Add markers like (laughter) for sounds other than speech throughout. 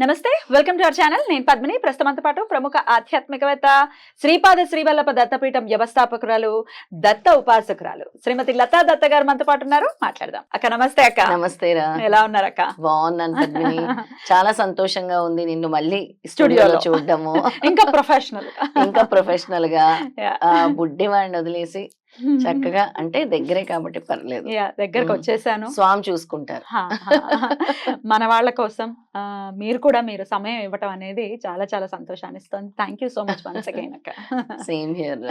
నమస్తే welcome to our channel. నేను పద్మిని. ప్రస్తుతంతో పాటు ప్రముఖ ఆధ్యాత్మికవేత్త శ్రీపాద శ్రీవల్లభ దత్తపీఠం వ్యవస్థాపకురాలు దత్త ఉపాసకురాలు శ్రీమతి లతా దత్త గారు మనతో పాటు ఉన్నారు. మాట్లాడదాం. అక్క నమస్తే అక్క. నమస్తే ఎలా ఉన్నారు అక్క? బాగున్నాను పద్మిని. చాలా సంతోషంగా ఉంది నిన్ను మళ్ళీ స్టూడియోలో. చూడడము. ఇంకా ప్రొఫెషనల్ ఇంకా ప్రొఫెషనల్గా. బుడ్డి వాడిని వదిలేసి చక్కగా (laughs) అంటే దగ్గరే కాబట్టి పర్లేదు. దగ్గరకు. వచ్చేసాను. స్వామి చూసుకుంటారు. మన వాళ్ళ కోసం మీరు కూడా మీరు సమయం ఇవ్వటం అనేది చాలా చాలా సంతోషాన్ని ఇస్తుంది. Thank you so much once again అక్క. సేమ్ హియర్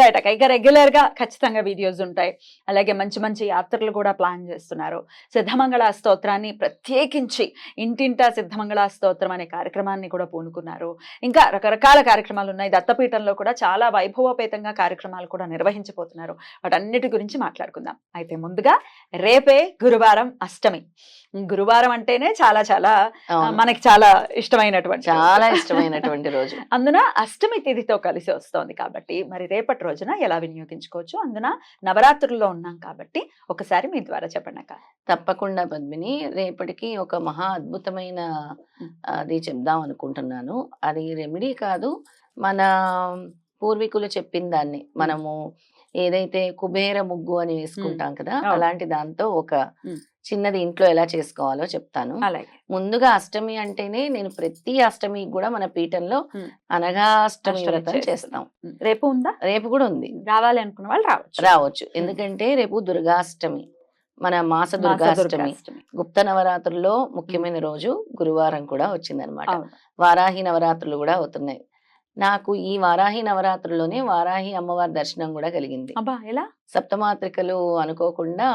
రైట్ అక్క. ఇక రెగ్యులర్గా ఖచ్చితంగా వీడియోస్ ఉంటాయి. అలాగే మంచి మంచి యాత్రలు కూడా ప్లాన్ చేస్తున్నారు. సిద్ధమంగళ స్తోత్రాన్ని ప్రత్యేకించి ఇంటింటా సిద్ధమంగళ స్తోత్రం అనే కార్యక్రమాన్ని కూడా పూనుకున్నారు. ఇంకా రకరకాల కార్యక్రమాలు ఉన్నాయి. దత్తపీఠంలో కూడా చాలా వైభవోపేతంగా కార్యక్రమాలు కూడా నిర్వహించబోతున్నారు. వాటన్నిటి గురించి మాట్లాడుకుందాం. అయితే ముందుగా రేపే గురువారం అష్టమి. గురువారం అంటేనే చాలా చాలా మనకి చాలా ఇష్టమైనటువంటి. చాలా ఇష్టమైనటువంటి రోజు. (laughs) అందున అష్టమి తిథితో కలిసి వస్తోంది కాబట్టి మరి రేపటి రోజున ఎలా వినియోగించుకోవచ్చు? అందున నవరాత్రుల్లో ఉన్నాం కాబట్టి ఒకసారి మీ ద్వారా చెప్పండి తప్పకుండా పద్మిని. రేపటికి ఒక మహా అద్భుతమైన అది చెప్దాం అనుకుంటున్నాను. అది రెమెడీ కాదు. మన పూర్వీకులు చెప్పిన దాన్ని. మనము ఏదైతే కుబేర ముగ్గు అని వేసుకుంటాం కదా. అలాంటి దాంతో ఒక. చిన్నది ఇంట్లో ఎలా చేసుకోవాలో చెప్తాను. ముందుగా అష్టమి అంటేనే నేను ప్రతి అష్టమి కూడా మన పీఠంలో. అనగాష్టమి అష్టమి వ్రతం. చేస్తాం. రేపు ఉందా? రేపు కూడా ఉంది. రావాలి అనుకున్న వాళ్ళు రావచ్చు. రావచ్చు. ఎందుకంటే రేపు దుర్గాష్టమి మన మాస దుర్గాష్టమి. గుప్త నవరాత్రుల్లో ముఖ్యమైన రోజు గురువారం కూడా వచ్చిందనమాట. వారాహి నవరాత్రులు కూడా అవుతున్నాయి. నాకు ఈ వారాహి నవరాత్రుల్లోనే వారాహి అమ్మవారి దర్శనం కూడా కలిగింది. అబ్బా! ఎలా? సప్తమాత్రికలు అనుకోకుండా.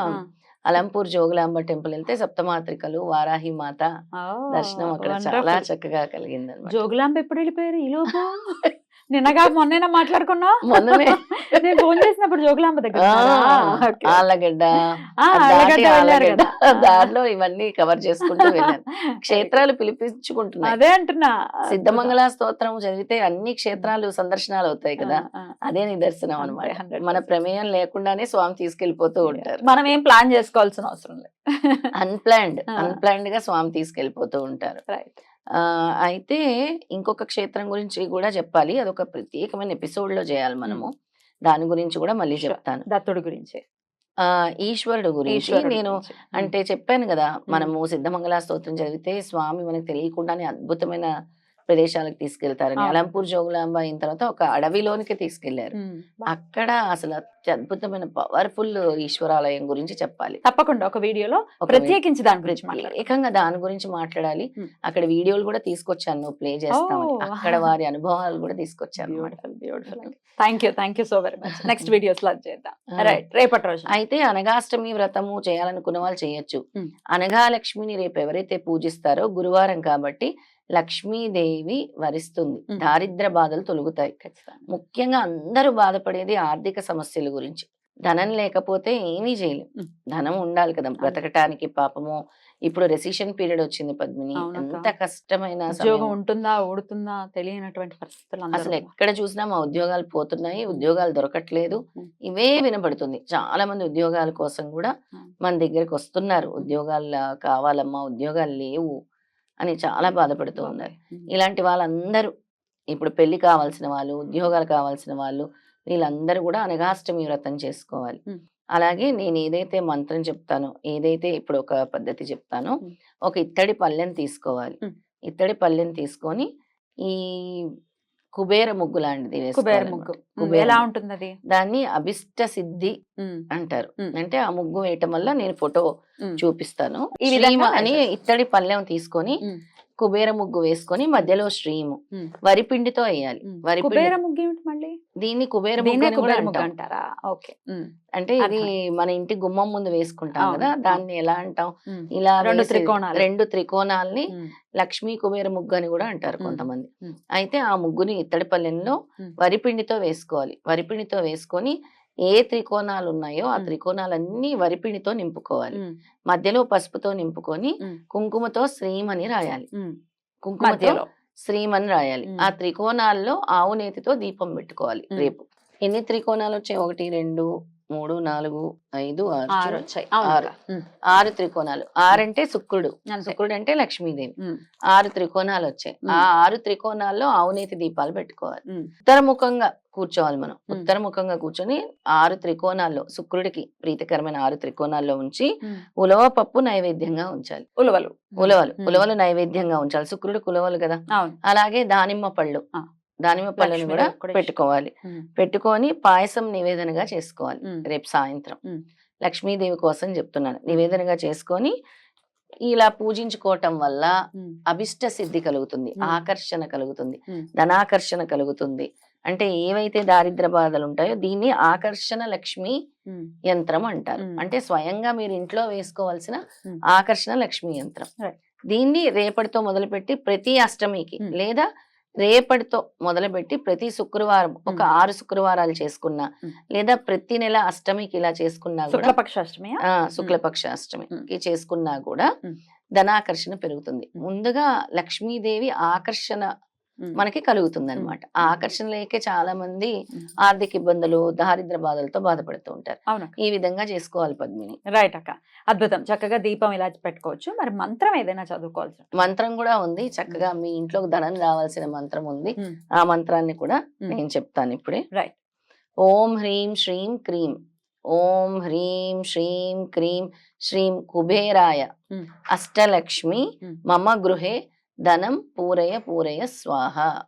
అలంపూర్ జోగులాంబ టెంపుల్ వెళ్తే సప్తమాత్రికలు వారాహి మాత దర్శనం అక్కడ చాలా. చక్కగా కలిగింది జోగులాంబ ఎప్పుడు వెళ్ళిపోయారు ఈ లోపు? (laughs) నిన్నగా మొన్న మాట్లాడుకున్నా మొన్ననే. నేను ఫోన్ చేసినప్పుడు జోగులాంబ దగ్గర. ఆళ్ళగడ్డ. ఆ, దాటి ఆళ్ళగడ్డ వెళ్ళారు ఆళ్ళగడ్డ. కదా. దారిలో ఇవన్నీ కవర్ చేసుకుంటూ వెళ్ళాను. (laughs) క్షేత్రాలు పిలిపించుకుంటున్నాయి. అదే అంటున్నా. సిద్ధమంగళ స్తోత్రం చదివితే అన్ని క్షేత్రాలు సందర్శనాలు అవుతాయి కదా. అదే నిదర్శనం అనమాట 100%. మన ప్రమేయం లేకుండానే స్వామి తీసుకెళ్ళిపోతూ ఉంటారు. మనం ఏం ప్లాన్ చేసుకోవాల్సిన అవసరం లేదు. అన్ప్లాన్డ్. అన్ప్లాన్డ్ (laughs) గా స్వామి తీసుకెళ్ళిపోతూ ఉంటారు. రైట్ అయితే ఇంకొక క్షేత్రం గురించి కూడా చెప్పాలి. అదొక ప్రత్యేకమైన ఎపిసోడ్లో చేయాలి మనము. దాని గురించి కూడా మళ్ళీ. చెప్తాను. దత్తుడి గురించి. ఆ ఈశ్వరుడు గురించి నేను. అంటే చెప్పాను కదా మనము సిద్ధమంగళ స్తోత్రం చదివితే స్వామి మనకు తెలియకుండానే అద్భుతమైన ప్రదేశాలకు తీసుకెళ్తారని. అలంపూర్ జోగులాంబ అయిన తర్వాత ఒక అడవిలోనికి తీసుకెళ్ళారు. అక్కడ అసలు అత్యద్భుతమైన పవర్ఫుల్ ఈశ్వరాలయం గురించి చెప్పాలి. తప్పకుండా ఒక వీడియోలో ప్రత్యేకించి దాని గురించి మాట్లాడాలి ప్రత్యేకంగా దాని గురించి మాట్లాడాలి. అక్కడ వీడియోలు కూడా తీసుకొచ్చాను. ప్లే చేస్తామని. Oh. అక్కడ వారి అనుభవాలు కూడా తీసుకొచ్చాను. Thank you thank you so very much next వీడియోస్లో చేద్దాం. రైట్ రేపటి రోజు. అయితే అనగాష్టమి వ్రతము చేయాలనుకున్న వాళ్ళు చేయొచ్చు. Hmm. అనగా లక్ష్మిని రేపు ఎవరైతే పూజిస్తారో గురువారం కాబట్టి లక్ష్మీదేవి వరిస్తుంది. దారిద్ర బాధలు తొలుగుతాయి ముఖ్యంగా అందరూ బాధపడేది ఆర్థిక సమస్యల గురించి ధనం లేకపోతే ఏమీ చేయలేం. ధనం ఉండాలి కదా బ్రతకటానికి పాపము ఇప్పుడు రెసిషన్ పీరియడ్ వచ్చింది పద్మిని. ఎంత కష్టమైన ఉద్యోగం. ఉంటుందా ఊడుతుందా తెలియనటువంటి పరిస్థితులు. అసలు ఎక్కడ చూసినా మా ఉద్యోగాలు పోతున్నాయి ఉద్యోగాలు దొరకట్లేదు. ఇవే వినపడుతుంది చాలా మంది ఉద్యోగాల కోసం కూడా. మన దగ్గరికి వస్తున్నారు ఉద్యోగాలు కావాలమ్మా ఉద్యోగాలు లేవు అని చాలా బాధపడుతూ ఉన్నారు. ఇలాంటి వాళ్ళందరూ ఇప్పుడు పెళ్ళి కావాల్సిన వాళ్ళు ఉద్యోగాలు కావాల్సిన వాళ్ళు వీళ్ళందరూ కూడా అనగాష్టమి వ్రతం చేసుకోవాలి. అలాగే నేను ఏదైతే మంత్రం చెప్తానో ఏదైతే ఇప్పుడు ఒక పద్ధతి చెప్తానో. ఒక ఇత్తడి పల్లెని తీసుకోవాలి. ఇత్తడి పల్లెని తీసుకొని ఈ కుబేర ముగ్గు లాంటిది కుబేర. ముగ్గు ఎలా. ఉంటుంది అది దాన్ని అభిష్ట సిద్ధి అంటారు. అంటే ఆ ముగ్గు వేయటం వల్ల నేను ఫోటో చూపిస్తాను ఈ విధంగా శ్రీమ అని. ఇత్తడి పళ్ళెం తీసుకొని కుబేర ముగ్గు వేసుకొని మధ్యలో శ్రీము ఉమ్, వరిపిండితో వేయాలి. వరిపిండి కుబేర ముగ్గు ఏమిటి మళ్ళీ దీన్ని కుబేర ముగ్గు. అంటారా ఓకే అంటే ఇది మన ఇంటి గుమ్మం ముందు వేసుకుంటాం కదా. దాన్ని ఎలా అంటాం ఇలా రెండు త్రికోణాలు. రెండు త్రికోణాల్ని లక్ష్మీ కుబేర ముగ్గు అని కూడా అంటారు. కొంతమంది. అయితే ఆ ముగ్గుని ఇత్తడి పల్లెంలో మ్. వరిపిండితో వేసుకోవాలి వరిపిండితో వేసుకొని ఏ త్రికోణాలు ఉన్నాయో ఆ. త్రికోణాలన్నీ వరిపిండితో నింపుకోవాలి మధ్యలో పసుపుతో నింపుకొని. కుంకుమతో శ్రీమని రాయాలి. కుంకుమతో శ్రీమని రాయాలి. ఆ త్రికోణాల్లో ఆవు నేతితో దీపం పెట్టుకోవాలి. రేపు ఎన్ని త్రికోణాలు వచ్చాయి ఒకటి రెండు మూడు నాలుగు ఐదు ఆరు. వచ్చాయి ఆరు. ఆరు త్రికోణాలు. ఆరంటే శుక్రుడు. శుక్రుడు అంటే లక్ష్మీదేవి. ఆరు త్రికోణాలు వచ్చాయి. ఆ ఆరు త్రికోణాల్లో ఆవునేతి దీపాలు పెట్టుకోవాలి. ఉత్తరముఖంగా కూర్చోవాలి మనం. ఉత్తరముఖంగా కూర్చొని ఆరు త్రికోణాల్లో శుక్రుడికి ప్రీతికరమైన ఆరు త్రికోణాల్లో ఉంచి. ఉలవ పప్పు నైవేద్యంగా ఉంచాలి. ఉలవలు. ఉలవలు. ఉలవలు నైవేద్యంగా ఉంచాలి. శుక్రుడికి ఉలవలు కదా. అలాగే దానిమ్మ పళ్ళు. దానిమ్మ పళ్ళని కూడా పెట్టుకోవాలి పెట్టుకొని పాయసం నివేదనగా చేసుకోవాలి. రేపు సాయంత్రం. లక్ష్మీదేవి కోసం చెప్తున్నాను నివేదనగా చేసుకొని ఇలా పూజించుకోవటం వల్ల అభిష్ట సిద్ధి కలుగుతుంది. ఆకర్షణ కలుగుతుంది. ధనాకర్షణ కలుగుతుంది అంటే ఏవైతే దారిద్ర బాధలు ఉంటాయో దీన్ని ఆకర్షణ లక్ష్మి యంత్రం అంటారు. అంటే స్వయంగా మీరు ఇంట్లో వేసుకోవాల్సిన. ఆకర్షణ లక్ష్మి యంత్రం. దీన్ని రేపటితో మొదలుపెట్టి ప్రతి అష్టమికి. లేదా రేపటితో మొదలుపెట్టి ప్రతి శుక్రవారం ఒక. ఆరు శుక్రవారాలు చేసుకున్నా. లేదా ప్రతి నెల అష్టమికి ఇలా చేసుకున్నా కూడా శుక్లపక్ష అష్టమియా ఆ శుక్లపక్ష అష్టమికి చేసుకున్నా కూడా. ధనాకర్షణ పెరుగుతుంది. ముందుగా లక్ష్మీదేవి ఆకర్షణ మనకి కలుగుతుంది అనమాట. ఆ ఆకర్షణ లేకే చాలా మంది. ఆర్థిక ఇబ్బందులు దారిద్ర బాధలతో బాధపడుతూ ఉంటారు. అవునక్క. ఈ విధంగా చేసుకోవాలి పద్మిని. రైట్ అక్క. అద్భుతం. చక్కగా దీపం ఇలా పెట్టుకోవచ్చు. మరి మంత్రం ఏదైనా చదువుకోవాల్సి మంత్రం కూడా ఉంది. చక్కగా మీ ఇంట్లోకి ధనం రావాల్సిన మంత్రం ఉంది. ఆ మంత్రాన్ని కూడా. నేను చెప్తాను ఇప్పుడే. Right. ఓం హ్రీం శ్రీం క్రీం. ఓం హ్రీం శ్రీం క్రీం. శ్రీం కుబేరాయ. అష్టలక్ష్మి. మమ గృహే. ధనం పూరయ పూరయ స్వాహ.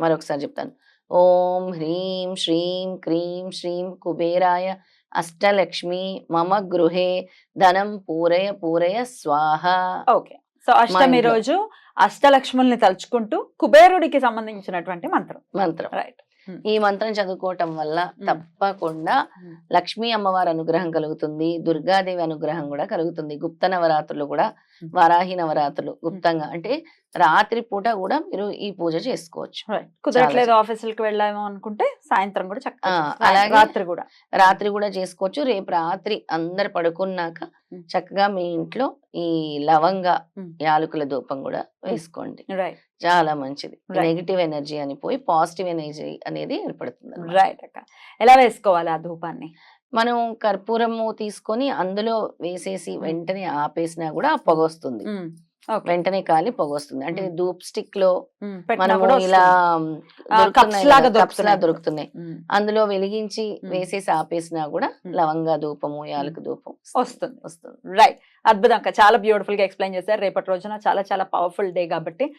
మరొకసారి చెప్తాను. ఓం హ్రీం శ్రీం క్రీం శ్రీం కుబేరాయ అష్టలక్ష్మి మమ గృహే ధనం పూరయ పూరయ స్వాహ. ఓకే. సో అష్టమి. రోజు అష్టలక్ష్ముల్ని తలుచుకుంటూ కుబేరుడికి సంబంధించినటువంటి మంత్రం. మంత్రం. రైట్. ఈ మంత్రం చదువుకోవటం వల్ల. తప్పకుండా. లక్ష్మీ అమ్మవారి అనుగ్రహం కలుగుతుంది దుర్గాదేవి అనుగ్రహం కూడా కలుగుతుంది. గుప్త నవరాత్రులు కూడా. వరాహి నవరాత్రులు గుప్తంగా. అంటే రాత్రి పూట కూడా మీరు ఈ పూజ చేసుకోవచ్చు. రైట్ కుదరట్లేదు ఆఫీసులకు వెళ్ళాము అనుకుంటే సాయంత్రం కూడా చక్కగా. అలాగే- రాత్రి కూడా. రాత్రి కూడా చేసుకోవచ్చు. రేపు రాత్రి అందరు పడుకున్నాక మ్. చక్కగా మీ ఇంట్లో ఈ లవంగ మ్. యాలకుల ధూపం కూడా వేసుకోండి. రైట్ చాలా మంచిది. నెగిటివ్ ఎనర్జీ అని పోయి పాజిటివ్ ఎనర్జీ అనేది ఏర్పడుతుంది. రైట్ అక్క. ఎలా వేసుకోవాలి ఆ ధూపాన్ని? మనం కర్పూరము తీసుకొని అందులో వేసేసి వెంటనే ఆపేసినా కూడా ఆ వెంటనే కాలి పొగ వస్తుంది. అంటే. ధూప్ స్టిక్లో మనము కూడా ఇలా దొరుకుతున్నాయి అందులో వెలిగించి. వేసేసి ఆపేసినా కూడా. లవంగా ధూపము యాలక ధూపం వస్తుంది. వస్తుంది. రైట్. అద్భుతం చాలా బ్యూటిఫుల్గా ఎక్స్ప్లెయిన్ చేశారు. రేపటి రోజున చాలా చాలా పవర్ఫుల్ డే కాబట్టి